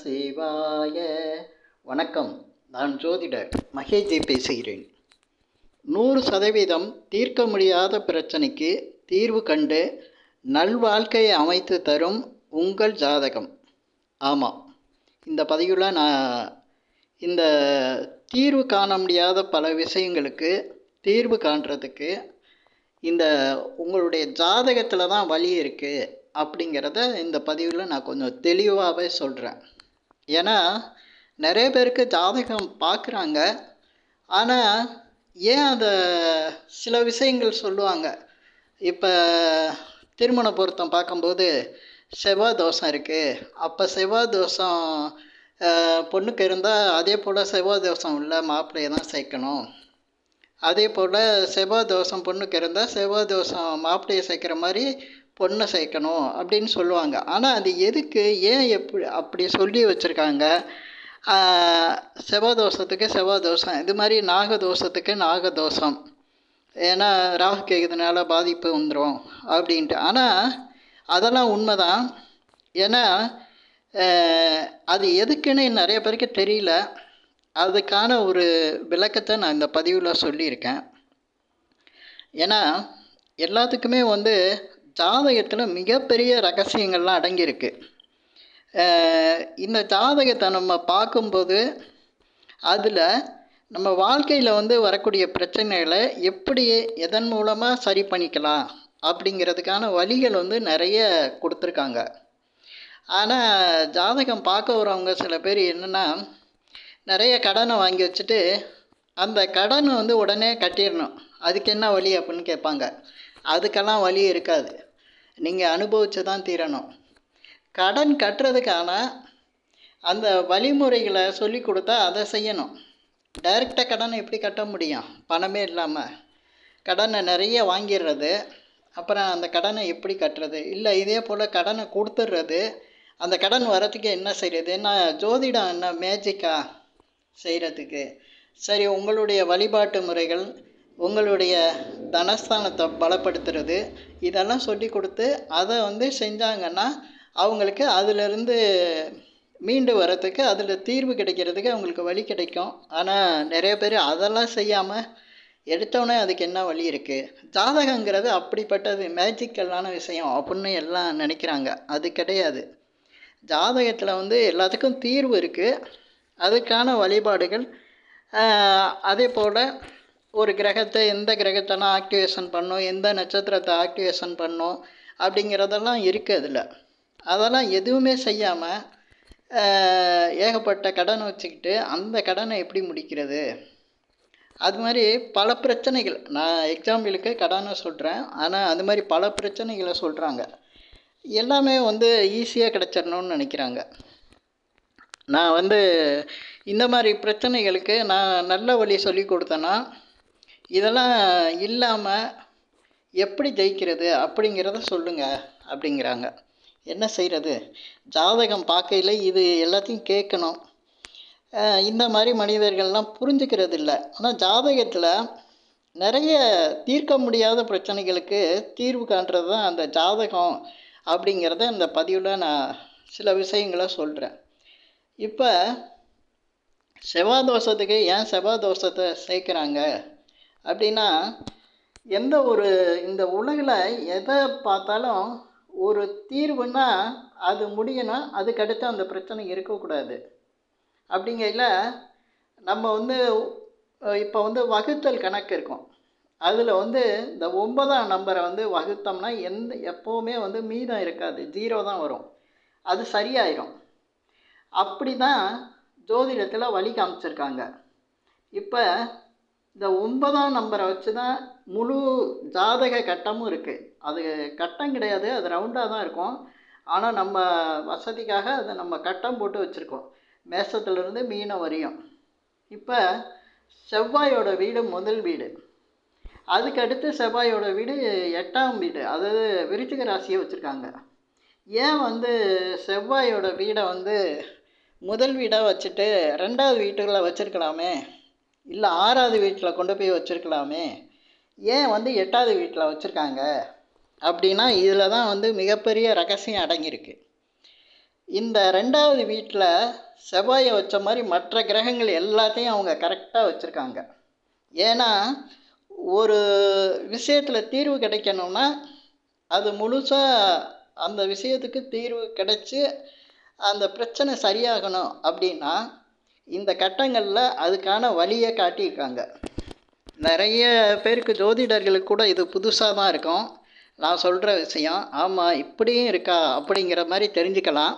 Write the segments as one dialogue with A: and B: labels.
A: சிவாய. வணக்கம். நான் ஜோதிடர் மகேஜி பேசுகிறேன். நூறு சதவீதம் தீர்க்க முடியாத பிரச்சனைக்கு தீர்வு கண்டு நல்வாழ்க்கையை அமைத்து தரும் உங்கள் ஜாதகம். ஆமாம் இந்த பதிவில் நான் இந்த தீர்வு காண முடியாத பல விஷயங்களுக்கு தீர்வு காண்றதுக்கு இந்த உங்களுடைய ஜாதகத்தில் தான் வழி இருக்குது அப்படிங்கிறத இந்த பதிவில் நான் கொஞ்சம் தெளிவாகவே சொல்கிறேன் ஏன்னா நிறைய பேருக்கு ஜாதகம் பார்க்குறாங்க. ஆனால் ஏன் அதை சில விஷயங்கள் சொல்லுவாங்க? இப்போ திருமண பொருத்தம் பார்க்கும்போது செவ்வாய் தோஷம் இருக்குது அப்போ செவ்வாய் தோஷம் பொண்ணுக்கு இருந்தால் அதே போல் செவ்வாய் தோஷம் உள்ள மாப்பிள்ளையை தான் சேர்க்கணும். அதே போல் செவ்வாய் தோஷம் பொண்ணுக்கு இருந்தால் செவ்வாய் தோஷம் மாப்பிள்ளையை சேர்க்குற மாதிரி பொண்ணை சேர்க்கணும் அப்படின்னு சொல்லுவாங்க. ஆனால் அது எதுக்கு? ஏன் எப்படி அப்படி சொல்லி வச்சுருக்காங்க? செவ்வாய் தோஷத்துக்கு செவ்வாய் தோஷம் இது மாதிரி நாக தோஷத்துக்கு நாக தோஷம் ஏன்னா ராகு கேட்குறதுனால பாதிப்பு வந்துடும் அப்படின்ட்டு. ஆனால் அதெல்லாம் உண்மைதான். ஏன்னா அது எதுக்குன்னு நிறைய பேருக்கு தெரியல. அதுக்கான ஒரு விளக்கத்தை நான் இந்த பதிவில் சொல்லியிருக்கேன். ஏன்னா எல்லாத்துக்குமே வந்து ஜாதகத்தில் மிகப்பெரிய ரகசியங்கள்லாம் அடங்கியிருக்கு. இந்த ஜாதகத்தை நம்ம பார்க்கும்போது அதில் நம்ம வாழ்க்கையில் வந்து வரக்கூடிய பிரச்சனைகளை எப்படி எதன் மூலமாக சரி பண்ணிக்கலாம் அப்படிங்கிறதுக்கான வழிகள் வந்து நிறைய கொடுத்துருக்காங்க. ஆனால் ஜாதகம் பார்க்க வரவங்க சில பேர் என்னென்னா நிறைய கடனை வாங்கி வச்சுட்டு அந்த கடனை வந்து உடனே கட்டிடணும். அதுக்கு என்ன வழி அப்படின்னு கேட்பாங்க. அதுக்கெல்லாம் வழி இருக்காது. நீங்கள் அனுபவித்து தான் தீரணும். கடன் கட்டுறதுக்கான அந்த வழிமுறைகளை சொல்லி கொடுத்தா அதை செய்யணும். டைரெக்டாக கடனை எப்படி கட்ட முடியும்? பணமே இல்லாமல் கடனை நிறைய வாங்கிடுறது. அப்புறம் அந்த கடனை எப்படி கட்டுறது? இல்லை இதே போல் கடனை கொடுத்துட்றது. அந்த கடன் வரத்துக்கு என்ன செய்கிறது என்ன ஜோதிடம் என்ன மேஜிக்கா செய்கிறதுக்கு சரி உங்களுடைய வழிபாட்டு முறைகள் உங்களுடைய தனஸ்தானத்தை பலப்படுத்துறது. இதெல்லாம் சொல்லி கொடுத்து அதை வந்து செஞ்சாங்கன்னா அவங்களுக்கு அதிலிருந்து மீண்டு வரத்துக்கு அதில் தீர்வு கிடைக்கிறதுக்கு அவங்களுக்கு வழி கிடைக்கும். ஆனால் நிறைய பேர் அதெல்லாம் செய்யாமல் எடுத்தோடனே அதுக்கு என்ன வழி இருக்குது ஜாதகங்கிறது அப்படிப்பட்டது மேஜிக்கலான விஷயம் அப்படின்னு எல்லாம் நினைக்கிறாங்க. அது கிடையாது. ஜாதகத்தில் வந்து எல்லாத்துக்கும் தீர்வு இருக்குது அதுக்கான வழிபாடுகள் அதே போல் ஒரு கிரகத்தை எந்த கிரகத்தெல்லாம் ஆக்டிவேஷன் பண்ணும் எந்த நட்சத்திரத்தை ஆக்டிவேஷன் பண்ணும் அப்படிங்கிறதெல்லாம் இருக்குது அதில். அதெல்லாம் எதுவுமே செய்யாமல் ஏகப்பட்ட கடன் வச்சுக்கிட்டு அந்த கடனை எப்படி முடிக்கிறது? அது மாதிரி பல பிரச்சனைகள். நான் எக்ஸாம்பிளுக்கு கடனை சொல்கிறேன் ஆனால் அது மாதிரி பல பிரச்சனைகளை சொல்கிறாங்க எல்லாமே வந்து ஈஸியாக கிடச்சிடணும்னு நினைக்கிறாங்க. நான் வந்து இந்த மாதிரி பிரச்சனைகளுக்கு நான் நல்ல வழி சொல்லி கொடுத்தேன்னா இதெல்லாம் இல்லாமல் எப்படி ஜெயிக்கிறது அப்படிங்கிறத சொல்லுங்கள் அப்படிங்கிறாங்க. என்ன செய்கிறது ஜாதகம் பார்க்கையில் இது எல்லாத்தையும் கேட்கணும். இந்த மாதிரி மனிதர்கள்லாம் புரிஞ்சுக்கிறது இல்லை. ஆனால் ஜாதகத்தில் நிறைய தீர்க்க முடியாத பிரச்சனைகளுக்கு தீர்வு காண்றது தான் அந்த ஜாதகம் அப்படிங்கிறத இந்த பதிவில் நான் சில விஷயங்களை சொல்கிறேன் இப்போ செவ்வாய் தோஷத்துக்கு ஏன் செவ்வாய் தோஷத்தை சேர்க்குறாங்க? அப்படின்னா எந்த ஒரு இந்த உலகில் எதை பார்த்தாலும் ஒரு தீர்வுன்னா அது முடியணும் அதுக்கடுத்து அந்த பிரச்சனை இருக்கக்கூடாது. அப்படிங்கையில் நம்ம வந்து இப்போ வந்து வகுத்தல் கணக்கு இருக்கும். அதில் வந்து இந்த ஒன்பதாம் நம்பரை வந்து வகுத்தோம்னா எந்த எப்போவுமே வந்து மீதம் இருக்காது. ஜீரோ தான் வரும். அது சரியாயிரும். அப்படி தான் ஜோதிடத்தில் வழி காமிச்சிருக்காங்க. இப்போ இந்த ஒன்பதாம் நம்பரை வச்சு தான் முழு ஜாதக கட்டமும் இருக்குது அது கட்டம் கிடையாது அது ரவுண்டாக தான் இருக்கும். ஆனால் நம்ம வசதிக்காக அதை நம்ம கட்டம் போட்டு வச்சுருக்கோம். மேசத்துலேருந்து மீனம் வரையும். இப்போ செவ்வாயோட வீடு முதல் வீடு. அதுக்கடுத்து செவ்வாயோட வீடு எட்டாம் வீடு. அதாவது விருச்சிக ராசியை வச்சுருக்காங்க. ஏன் வந்து செவ்வாயோட வீடை வந்து முதல் வீடாக வச்சுட்டு ரெண்டாவது வீட்டுகளை வச்சுருக்கலாமே? இல்லை ஆறாவது வீட்டில் கொண்டு போய் வச்சுருக்கலாமே. ஏன் வந்து எட்டாவது வீட்டில் வச்சுருக்காங்க? அப்படின்னா இதில் தான் வந்து மிகப்பெரிய ரகசியம் அடங்கியிருக்கு. இந்த ரெண்டாவது வீட்டில் செவ்வாயை வச்ச மாதிரி மற்ற கிரகங்கள் எல்லாத்தையும் அவங்க கரெக்டாக வச்சுருக்காங்க. ஏன்னா ஒரு விஷயத்தில் தீர்வு கிடைக்கணும்னா அது முழுசாக அந்த விஷயத்துக்கு தீர்வு கிடைச்சி அந்த பிரச்சனை சரியாகணும் அப்படின்னா இந்த கட்டங்களில் அதுக்கான வழியை காட்டியிருக்காங்க. நிறைய பேருக்கு ஜோதிடர்களுக்கு கூட இது புதுசாக தான் இருக்கும். நான் சொல்கிற விஷயம் ஆமாம் இப்படியும் இருக்கா அப்படிங்கிற மாதிரி தெரிஞ்சுக்கலாம்.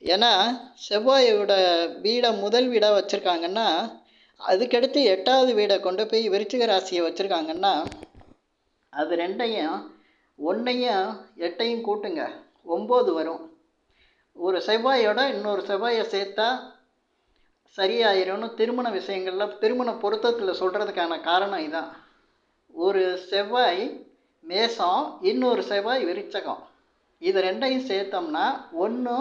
A: ஏன்னா செவ்வாயோட வீடை முதல் வீடாக வச்சுருக்காங்கன்னா அதுக்கடுத்து எட்டாவது வீடை கொண்டு போய் விருச்சிக ராசியை வச்சுருக்காங்கன்னா அது ரெண்டையும் ஒன்றையும் எட்டையும் கூட்டுங்க. ஒம்பது வரும். ஒரு செவ்வாயோட இன்னொரு செவ்வாயை சேர்த்தா சரியாயிரும்னு திருமண விஷயங்களில் திருமண பொருத்தத்தில் சொல்கிறதுக்கான காரணம் இதான். ஒரு செவ்வாய் மேசம் இன்னொரு செவ்வாய் விருச்சகம். இது ரெண்டையும் சேர்த்தோம்னா ஒன்று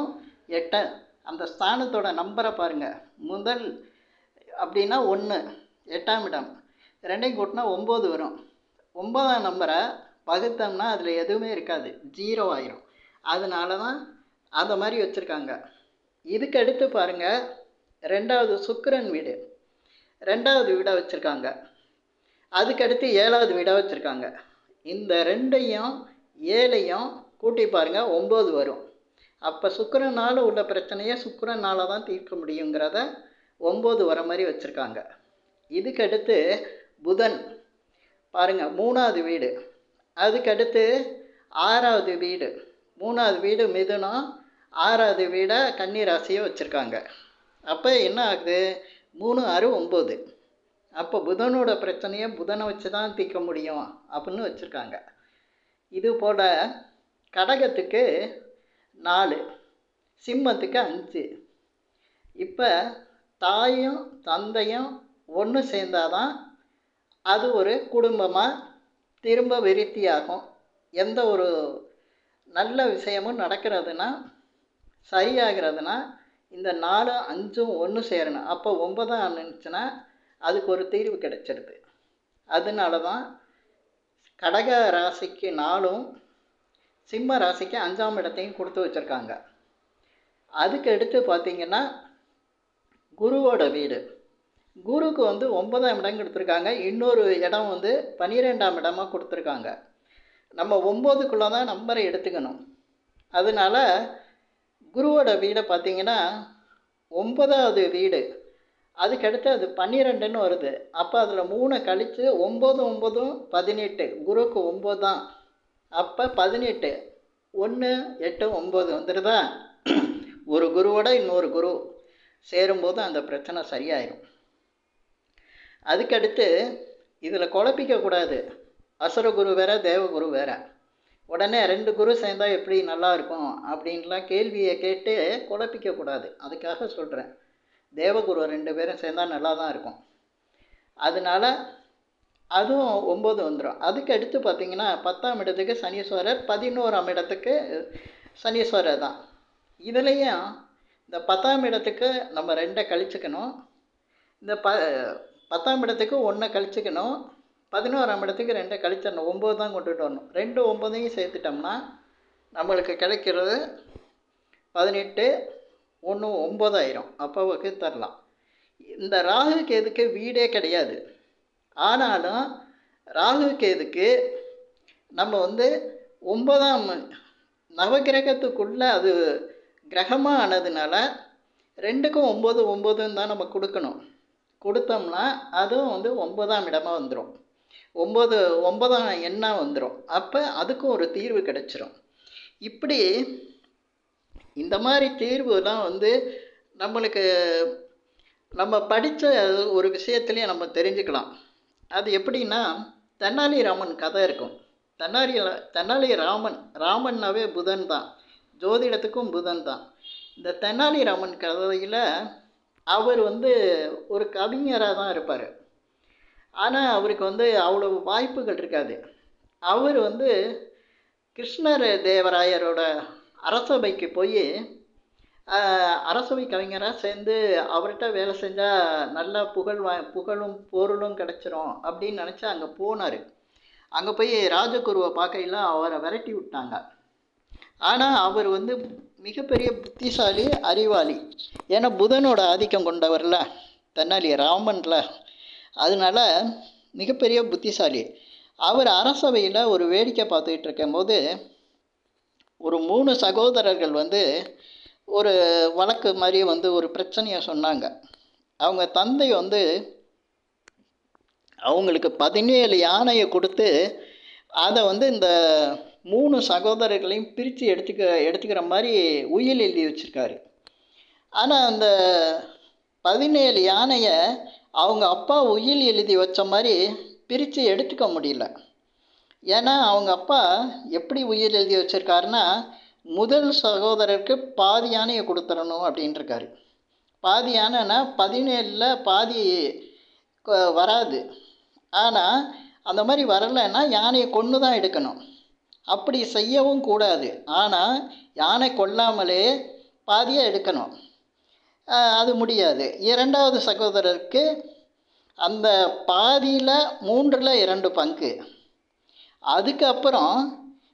A: எட்ட. அந்த ஸ்தானத்தோட நம்பரை பாருங்கள் முதல் அப்படின்னா ஒன்று எட்டாம் இடம். ரெண்டையும் கூட்டினா ஒம்பது வரும். ஒம்பதாம் நம்பரை பகுத்தோம்னா அதில் எதுவுமே இருக்காது. ஜீரோ ஆயிரும். அதனால தான் அந்த மாதிரி வச்சுருக்காங்க. இதுக்கு அடுத்து பாருங்கள் ரெண்டாவது சுக்கரன் வீடு. ரெண்டாவது வீடாக வச்சுருக்காங்க. அதுக்கடுத்து ஏழாவது வீடாக வச்சுருக்காங்க. இந்த ரெண்டையும் ஏழையும் கூட்டி பாருங்கள் ஒம்பது வரும். அப்போ சுக்கரனால் உள்ள பிரச்சனையை சுக்கரனால் தான் தீர்க்க முடியுங்கிறத ஒம்பது வர மாதிரி வச்சுருக்காங்க. இதுக்கடுத்து புதன். பாருங்கள் மூணாவது வீடு. அதுக்கடுத்து ஆறாவது வீடு. மூணாவது வீடு மிதுனம் ஆறாவது வீடை கன்னிராசியை வச்சுருக்காங்க. அப்போ என்ன ஆகுது? மூணு ஆறு ஒம்பது அப்போ புதனோட பிரச்சனையை புதனை வச்சு தான் தீர்க்க முடியும் அப்படின்னு வச்சுருக்காங்க. இது போல் கடகத்துக்கு நாலு சிம்மத்துக்கு அஞ்சு. இப்போ தாயும் தந்தையும் ஒன்று சேர்ந்தாதான் அது ஒரு குடும்பமாக திரும்ப விருத்தியாகும். எந்த ஒரு நல்ல விஷயமும் நடக்கிறதுனா சரியாகிறதுனா இந்த நாலும் அஞ்சும் ஒன்று சேரணும். அப்போ ஒன்பதாக இருந்துச்சுன்னா அதுக்கு ஒரு தீர்வு கிடைச்சிருது. அதனால தான் கடக ராசிக்கு நாளும் சிம்ம ராசிக்கு அஞ்சாம் இடத்தையும் கொடுத்து வச்சுருக்காங்க. அதுக்கு அடுத்து பார்த்திங்கன்னா குருவோட வீடு. குருக்கு வந்து ஒன்பதாம் இடம் கொடுத்துருக்காங்க. இன்னொரு இடம் வந்து பன்னிரெண்டாம் இடமாக கொடுத்துருக்காங்க. நம்ம ஒம்போதுக்குள்ளே தான் நம்பரை எடுத்துக்கணும். அதனால் குருவோட வீடை பார்த்தீங்கன்னா ஒன்பதாவது வீடு. அதுக்கடுத்து அது பன்னிரெண்டுன்னு வருது. அப்போ அதில் மூணை கழித்து ஒம்பது ஒம்பதும் பதினெட்டு. குருக்கு ஒம்பது தான். அப்போ பதினெட்டு ஒன்று எட்டு ஒம்பது வந்துடுதா ஒரு குருவோட இன்னொரு குரு சேரும்போது அந்த பிரச்சனை சரியாயிடும் அதுக்கடுத்து இதில் குழப்பிக்கக்கூடாது அசுரகுரு வேற தேவகுரு வேற. உடனே ரெண்டு குரு சேர்ந்தா எப்படி நல்லா இருக்கும் அப்படின்லாம் கேள்வியை கேட்டு குழப்பிக்கக்கூடாது அதுக்காக சொல்கிறேன் தேவகுரு ரெண்டு பேரும் சேர்ந்தால் நல்லா தான் இருக்கும். அதனால அதுவும் ஒம்பது வந்துடும் அதுக்கு அடுத்து பார்த்திங்கன்னா பத்தாம் இடத்துக்கு சனீஸ்வரர் பதினோராம் இடத்துக்கு சனீஸ்வரர் தான். இதுலேயும் இந்த பத்தாம் இடத்துக்கு நம்ம ரெண்டை கழிச்சுக்கணும். இந்த ப பத்தாம் இடத்துக்கு ஒன்றை கழிச்சுக்கணும். பதினோராம் இடத்துக்கு ரெண்டை கழிச்சிடணும். ஒம்பது தான் கொண்டுட்டு வரணும். ரெண்டு ஒம்பதையும் சேர்த்துட்டோம்னா நம்மளுக்கு கிடைக்கிறது பதினெட்டு ஒன்று ஒம்பதாயிரம். அப்போ வகுத்தரலாம் இந்த ராகு கேதுக்கு வீடே கிடையாது. ஆனாலும் ராகு கேதுக்கு நம்ம வந்து ஒன்பதாம் நவகிரகத்துக்குள்ளே அது கிரகமாக ஆனதுனால ரெண்டுக்கும் ஒம்பது ஒம்பதுன்னு தான் நம்ம கொடுக்கணும். கொடுத்தோம்னா அதுவும் வந்து ஒன்பதாம் இடமாக வந்துடும் ஒம்பது ஒன்பதாம் எண்ணாக வந்துடும் அப்போ அதுக்கும் ஒரு தீர்வு கிடச்சிரும். இப்படி இந்த மாதிரி தீர்வுலாம் வந்து நம்மளுக்கு நம்ம படித்த ஒரு விஷயத்துலேயே நம்ம தெரிஞ்சுக்கலாம். அது எப்படின்னா தென்னாலிராமன் கதை இருக்கும். தென்னாலி தென்னாலி ராமன் ராமன்னாவே புதன் தான். ஜோதிடத்துக்கும் புதன் தான். இந்த தென்னாலிராமன் கதையில் அவர் வந்து ஒரு கவிஞராக தான் இருப்பார். ஆனால் அவருக்கு வந்து அவ்வளோ வாய்ப்புகள் இருக்காது. அவர் வந்து கிருஷ்ணர் தேவராயரோட அரசபைக்கு போய் அரசவை கவிஞராக சேர்ந்து அவர்கிட்ட வேலை செஞ்சால் நல்லா புகழ் வா புகழும் பொருளும் கிடச்சிரும் அப்படின்னு நினச்சி அங்கே போனார். அங்கே போய் ராஜகுருவை பார்க்கையில் அவரை விரட்டி விட்டாங்க. ஆனால் அவர் வந்து மிகப்பெரிய புத்திசாலி அறிவாளி. ஏன்னா புதனோட ஆதிக்கம் கொண்டவரில் தென்னாலி ராமன்ல அதனால மிகப்பெரிய புத்திசாலி. அவர் அரசவையில் ஒரு வேடிக்கை பார்த்துக்கிட்டு இருக்கும்போது ஒரு மூணு சகோதரர்கள் வந்து ஒரு வழக்கு மாதிரி வந்து ஒரு பிரச்சனையை சொன்னாங்க. அவங்க தந்தை வந்து அவங்களுக்கு பதினேழு யானையை கொடுத்து அதை வந்து இந்த மூணு சகோதரர்களையும் பிரித்து எடுத்துக்க எடுத்துக்கிற மாதிரி உயில் எழுதி வச்சுருக்காரு. ஆனால் அந்த பதினேழு யானையை அவங்க அப்பா உயில் எழுதி வச்ச மாதிரி பிரித்து எடுத்துக்க முடியல. ஏன்னா அவங்க அப்பா எப்படி உயில் எழுதி வச்சுருக்காருன்னா முதல் சகோதரருக்கு பாதி யானையை கொடுத்துடணும் அப்படின்ட்டுருக்காரு பாதி யானைன்னா பதினேழில் பாதி வராது. ஆனால் அந்த மாதிரி வரலைன்னா யானையை கொன்று தான் எடுக்கணும். அப்படி செய்யவும் கூடாது. ஆனால் யானை கொல்லாமலே பாதியாக எடுக்கணும். அது முடியாது. இரண்டாவது சகோதரருக்கு அந்த பாதியில் மூன்றில் இரண்டு பங்கு. அதுக்கப்புறம்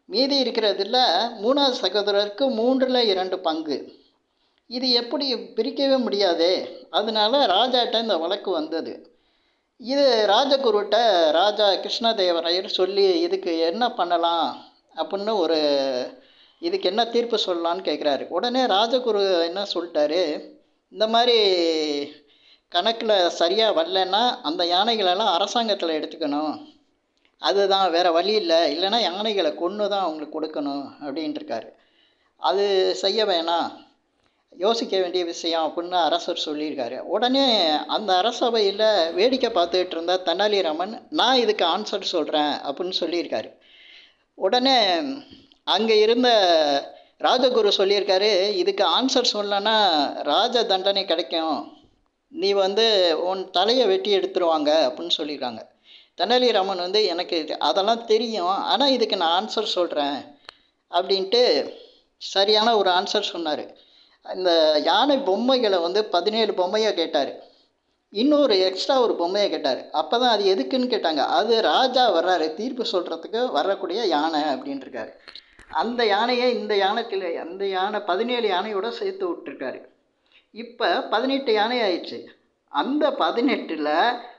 A: மீதி இருக்கிறதுல மூணாவது சகோதரருக்கு மூன்றில் இரண்டு பங்கு. இது எப்படி பிரிக்கவே முடியாதே? அதனால ராஜாட்ட இந்த வழக்கு வந்தது. இது ராஜகுருட்ட ராஜா கிருஷ்ணதேவராயர் சொல்லி இதுக்கு என்ன பண்ணலாம் அப்படின்னு ஒரு இதுக்கு என்ன தீர்ப்பு சொல்லலான்னு கேட்குறாரு உடனே ராஜகுரு என்ன சொல்லிட்டாரு? இந்த மாதிரி கணக்கில் சரியாக வரலன்னா அந்த யானைகளெல்லாம் அரசாங்கத்தில் எடுத்துக்கணும். அதுதான் வேறு வழி இல்லை. இல்லைன்னா யானைகளை கொன்று தான் அவங்களுக்கு கொடுக்கணும் அப்படின்ட்டு இருக்காரு அது செய்ய வேணாம். யோசிக்க வேண்டிய விஷயம் அப்படின்னு அரசர் சொல்லியிருக்காரு. உடனே அந்த அரசவையில் வேடிக்கை பார்த்துக்கிட்டு இருந்த தெனாலிராமன் நான் இதுக்கு ஆன்சர் சொல்கிறேன் அப்படின்னு சொல்லியிருக்காரு. உடனே அங்கே இருந்த ராஜகுரு சொல்லியிருக்காரு இதுக்கு ஆன்சர் சொல்லனா ராஜ தண்டனை கிடைக்கும். நீ வந்து உன் தலையை வெட்டி எடுத்துருவாங்க அப்படின்னு சொல்லியிருக்காங்க. தெனாலிராமன் வந்து எனக்கு அதெல்லாம் தெரியும் ஆனால் இதுக்கு நான் ஆன்சர் சொல்கிறேன் அப்படின்ட்டு சரியான ஒரு ஆன்சர் சொன்னார். இந்த யானை பொம்மைகளை வந்து பதினேழு பொம்மையாக கேட்டார். இன்னொரு எக்ஸ்ட்ரா ஒரு பொம்மையை கேட்டார். அப்போ தான் அது எதுக்குன்னு கேட்டாங்க. அது ராஜா வர்றாரு தீர்ப்பு சொல்கிறதுக்கு வரக்கூடிய யானை அப்படின்ட்டுருக்காரு அந்த யானையை இந்த யானைத்தில் அந்த யானை பதினேழு யானையோட சேர்த்து விட்டுருக்காரு. இப்போ பதினெட்டு யானை ஆயிடுச்சு. அந்த பதினெட்டில்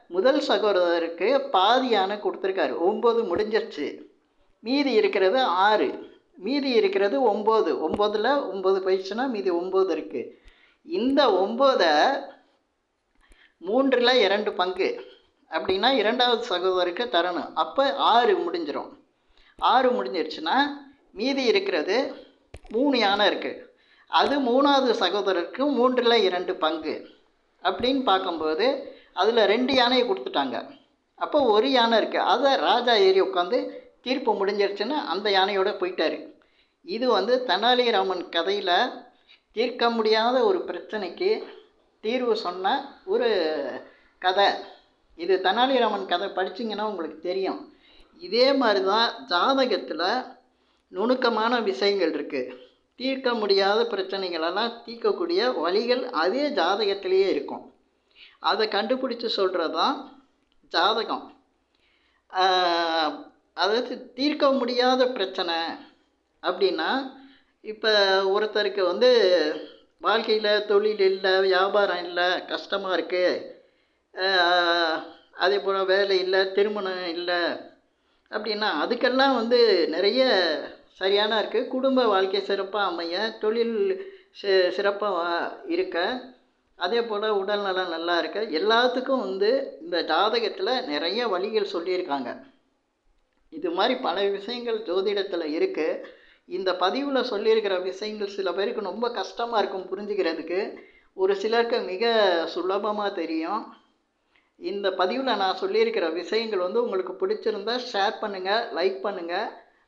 A: முதல் சகோதரருக்கு பாதி யானை கொடுத்துருக்காரு. ஒம்பது முடிஞ்சிருச்சு. மீதி இருக்கிறது ஆறு. மீதி இருக்கிறது ஒம்பது ஒம்பதில் ஒம்பது போயிடுச்சுன்னா மீதி ஒம்பது இருக்குது இந்த ஒம்போதை மூன்றில் இரண்டு பங்கு. அப்படின்னா இரண்டாவது சகோதரருக்கு தரணும். அப்போ ஆறு முடிஞ்சிடும் ஆறு முடிஞ்சிருச்சுன்னா மீதி இருக்கிறது மூணு யானை இருக்குது அது மூணாவது சகோதரருக்கு மூன்றில் இரண்டு பங்கு. அப்படின்னு பார்க்கும்போது அதில் ரெண்டு யானையை கொடுத்துட்டாங்க. அப்போ ஒரு யானை இருக்குது அதை ராஜா ஏறி உட்காந்து தீர்ப்பு முடிஞ்சிருச்சுன்னா அந்த யானையோட போயிட்டாரு. இது வந்து தெனாலிராமன் கதையில் தீர்க்க முடியாத ஒரு பிரச்சனைக்கு தீர்வு சொன்ன ஒரு கதை. இது தெனாலிராமன் கதை படிச்சிங்கன்னா உங்களுக்கு தெரியும். இதே மாதிரி தான் ஜாதகத்தில் நுணுக்கமான விஷயங்கள் இருக்குது தீர்க்க முடியாத பிரச்சனைகளெல்லாம் தீர்க்கக்கூடிய வழிகள் அதே ஜாதகத்திலேயே இருக்கும். அதை கண்டுபிடிச்சி சொல்கிறது தான் ஜாதகம் அதாவது தீர்க்க முடியாத பிரச்சனை அப்படின்னா இப்போ ஒருத்தருக்கு வந்து வாழ்க்கையில் தொழில் இல்லை வியாபாரம் இல்லை கஷ்டமாக இருக்குது அதே போல் வேலை இல்லை திருமணம் இல்லை அப்படின்னா அதுக்கெல்லாம் வந்து நிறைய சரியான இருக்குது குடும்ப வாழ்க்கை சிறப்பாக அமைய தொழில் சி சிறப்பாக இருக்க. அதே போல் உடல்நலம் நல்லா இருக்க. எல்லாத்துக்கும் வந்து இந்த ஜாதகத்தில் நிறைய வழிகள் சொல்லியிருக்காங்க. இது மாதிரி பல விஷயங்கள் ஜோதிடத்தில் இருக்குது இந்த பதிவில் சொல்லியிருக்கிற விஷயங்கள் சில பேருக்கு ரொம்ப கஷ்டமாக இருக்கும் புரிஞ்சுக்கிறதுக்கு. ஒரு சிலருக்கு மிக சுலபமாக தெரியும். இந்த பதிவில் நான் சொல்லியிருக்கிற விஷயங்கள் வந்து உங்களுக்கு பிடிச்சிருந்தா ஷேர் பண்ணுங்கள் லைக் பண்ணுங்கள்